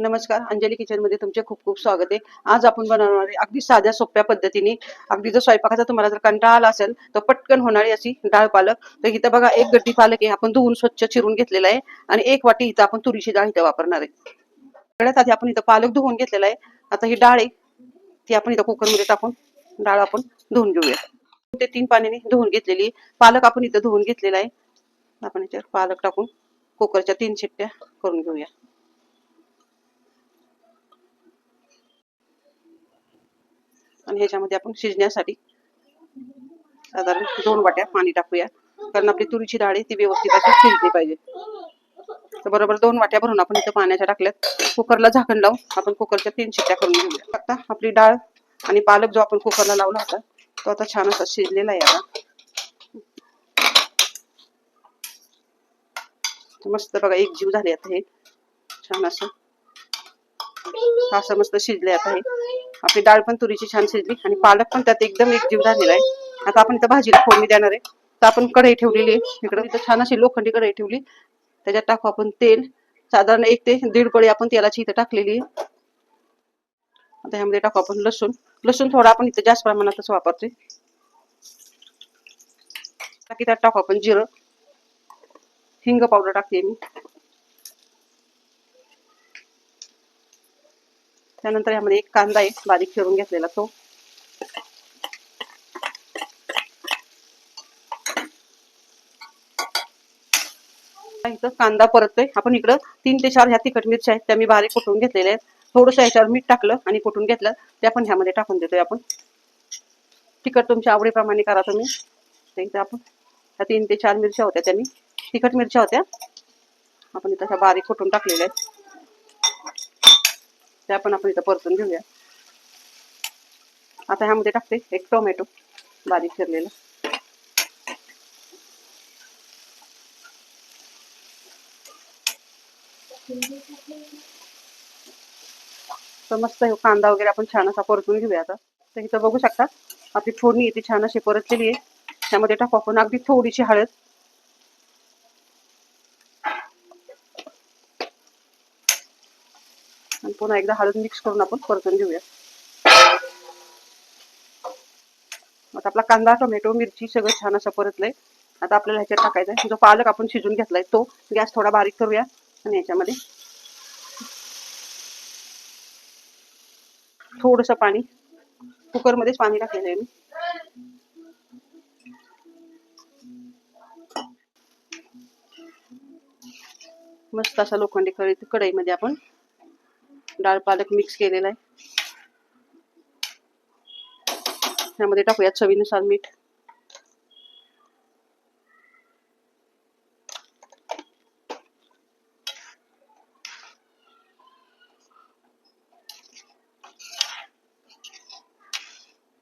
नमस्कार अंजली किचनमध्ये तुमचे खूप खूप स्वागत आहे. आज आपण बनवणार आहे अगदी साध्या सोप्या पद्धतीने अगदी जर स्वयंपाकाचा तुम्हाला जर कंटाळा आला असेल तर पटकन होणारी अशी डाळ पालक. तर इथं बघा एक गड्डी पालक आहे आपण धुवून स्वच्छ चिरून घेतलेला आहे आणि एक वाटी इथं आपण तुरीची डाळ इथं वापरणार आहे. सगळ्यात आधी आपण इथं पालक धुवून घेतलेला आहे. आता ही डाळ आहे ती आपण इथं कुकरमध्ये टाकून डाळ आपण धुवून घेऊया. ते तीन पाण्याने धुवून घेतलेली आहे. पालक आपण इथं धुवून घेतलेला आहे. आपण याच्यावर पालक टाकून कुकरच्या तीन शिट्ट्या करून घेऊया. आणि ह्याच्यामध्ये आपण शिजण्यासाठी साधारण दोन वाट्या पाणी टाकूया. कारण आपली तुरीची डाळ आहे ती व्यवस्थित अशी शिजली पाहिजे. तर बरोबर दोन वाट्या भरून आपण इथं पाण्याच्या टाकल्यात. कुकरला झाकण लावून आपण कुकरच्या तीन शिट्ट्या करून घेऊया. आता आपली डाळ आणि पालक जो आपण कुकरला लावला होता तो आता छान असा शिजलेला आहे आता. मस्त बघा एक जीव झाले आता हे. छान असं. असं मस्त शिजले आता हे. आपली डाळ पण तुरीची छान शिजली आणि पालक पण त्यात एकदम एकजीव झालेला आहे. आता आपण इथं भाजीला फोडणी देणार आहे. तर आपण कढई ठेवलेली आहे. इकडं इथं छान अशी लोखंडी कढई ठेवली. त्याच्यात टाकू आपण तेल. साधारण एक ते दीड पळी आपण तेलाची इथं टाकलेली आहे. आता ह्यामध्ये टाकू आपण लसूण. लसूण थोडा आपण इथं जास्त प्रमाणातच वापरतोय. बाकी त्यात टाकू आपण जिरं. हिंग पावडर टाकते मी. त्यानंतर यामध्ये एक कांदा आहे बारीक चिरून घेतलेला तो. इथं कांदा परततोय. आपण इकडं तीन ते चार ह्या तिखट मिरच्या आहेत त्या मी बारीक कुटून घेतलेल्या आहेत. थोडस याच्यावर मीठ टाकलं आणि कुटून घेतलं. ते आपण ह्यामध्ये टाकून देतोय आपण. तिखट तुमच्या आवडीप्रमाणे करा तुम्ही. आपण ह्या तीन ते चार मिरच्या होत्या त्यांनी तिखट मिरच्या होत्या. आपण इथं बारीक कुटून टाकलेल्या आहेत. त्या पण आपण इथं परतून घेऊया. आता ह्यामध्ये टाकते एक टोमॅटो बारीक चिरलेला. तर मस्त कांदा वगैरे आपण छान असा परतून घेऊया आता. तर इथं बघू शकता आपली फोडणी इथे छान अशी परतलेली आहे. त्यामध्ये टाकू आपण अगदी थोडीशी हळद. आणि पुन्हा एकदा हळद मिक्स करून आपण परतून घेऊया. आता आपला कांदा टोमॅटो मिरची सगळं छान असं परतलंय. आता आपल्याला ह्याच्यात टाकायचं आहे जो पालक आपण शिजून घेतलाय तो गॅस थोडा बारीक करूया आणि ह्याच्यामध्ये थोडस पाणी कुकरमध्येच पाणी टाकलेलं आहे मी. मस्त असा लोखंडी कढई कढईमध्ये आपण डाळ पालक मिक्स केलेला आहे. त्यामध्ये टाकूया चवीनुसार मीठ.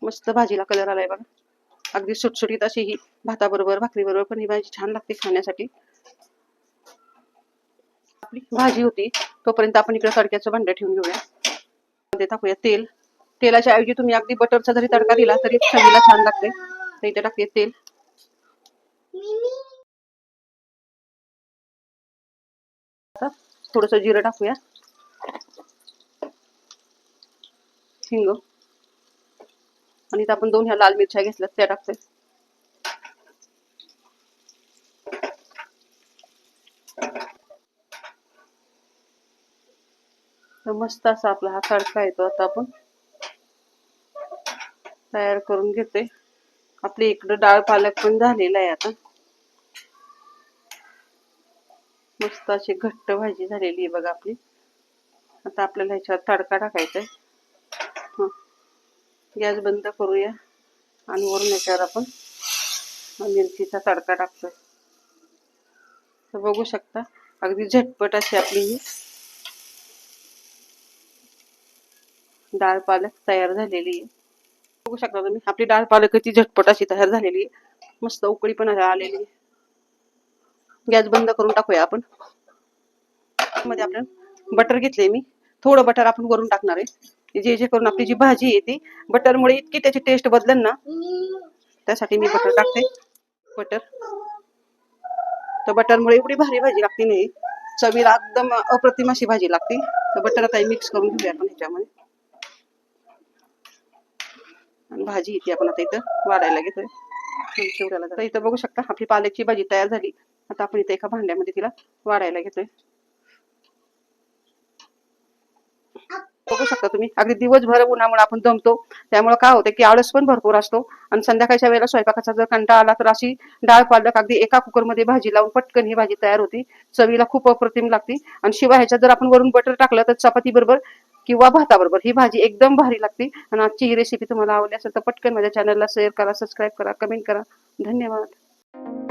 मस्त भाजीला कलर आलाय बघा. अगदी सुटसुटीत अशी ही भाताबरोबर भाकरीबरोबर पण ही भाजी छान लागते खाण्यासाठी. आपली भाजी होती. तोपर्यंत आपण इकडे तडक्याचं भांडं ठेवून घेऊया. मध्ये टाकूया तेल. तेलाच्या ऐवजी तुम्ही अगदी बटरचा जरी तडका दिला तरी चवीला छान लागते. तर इथे टाकूया तेल. थोडस जिरं टाकूया. हिंग. आणि इथं आपण दोन ह्या लाल मिरच्या घेतल्यात त्या टाकतोय. तर मस्त असा आपला हा तडका येतो. आता आपण तयार करून घेतोय. आपली इकडं डाळ पालक पण झालेला आहे आता. मस्त अशी घट्ट भाजी झालेली आहे बघा आपली. आता आपल्याला ह्याच्यावर तडका टाकायचा आहे गॅस बंद करूया आणि वरून ह्याच्यावर आपण मिरचीचा तडका टाकतोय. तर बघू शकता अगदी झटपट अशी आपली ही डाळ पालक तयार झालेली आहे. बघू शकता तुम्ही, आपली डाळ पालक ती झटपट अशी तयार आहे. मस्त पण आलेली आहे. गॅस बंद करून टाकूया आपण. मध्ये आपण बटर घेतले मी. थोडं बटर आपण वरून टाकणार जे जे करून आपली जी भाजी आहे ती, बटरमुळे इतकी त्याची टेस्ट बदलेल ना. मी बटर टाकते. बटर. तर बटरमुळे एवढी भारी भाजी लागते नाही चवीला एकदम अप्रतिम भाजी लागते. तर बटर आता मिक्स करून घेऊया आपण आणि भाजी इथे आपण आता इथं वाढायला घेतोय. तर इथं बघू शकता आपली पालकची भाजी तयार झाली. आता आपण इथे एका भांड्यामध्ये तिला वाढायला घेतोय. बघू शकता तुम्ही अगदी दिवसभर उन्हामुळे आपण दमतो. त्यामुळे काय होतं की आळस पण भरपूर असतो. आणि संध्याकाळच्या वेळेला स्वयंपाकाचा जर कंटाळा आला तर अशी डाळ पालक अगदी एका कुकरमध्ये भाजी लावून पटकन ही भाजी तयार होती. चवीला खूप अप्रतिम लागते. आणि शिवाय ह्याच्यात जर आपण वरून बटर टाकलं तर चपाती बरोबर किंवा भाताबरोबर. ही भाजी एकदम भारी लागते. आणि आजची ही रेसिपी तुम्हाला आवडली असेल तर पटकन माझ्या चॅनलला शेअर करा सबस्क्राईब करा कमेंट करा. धन्यवाद.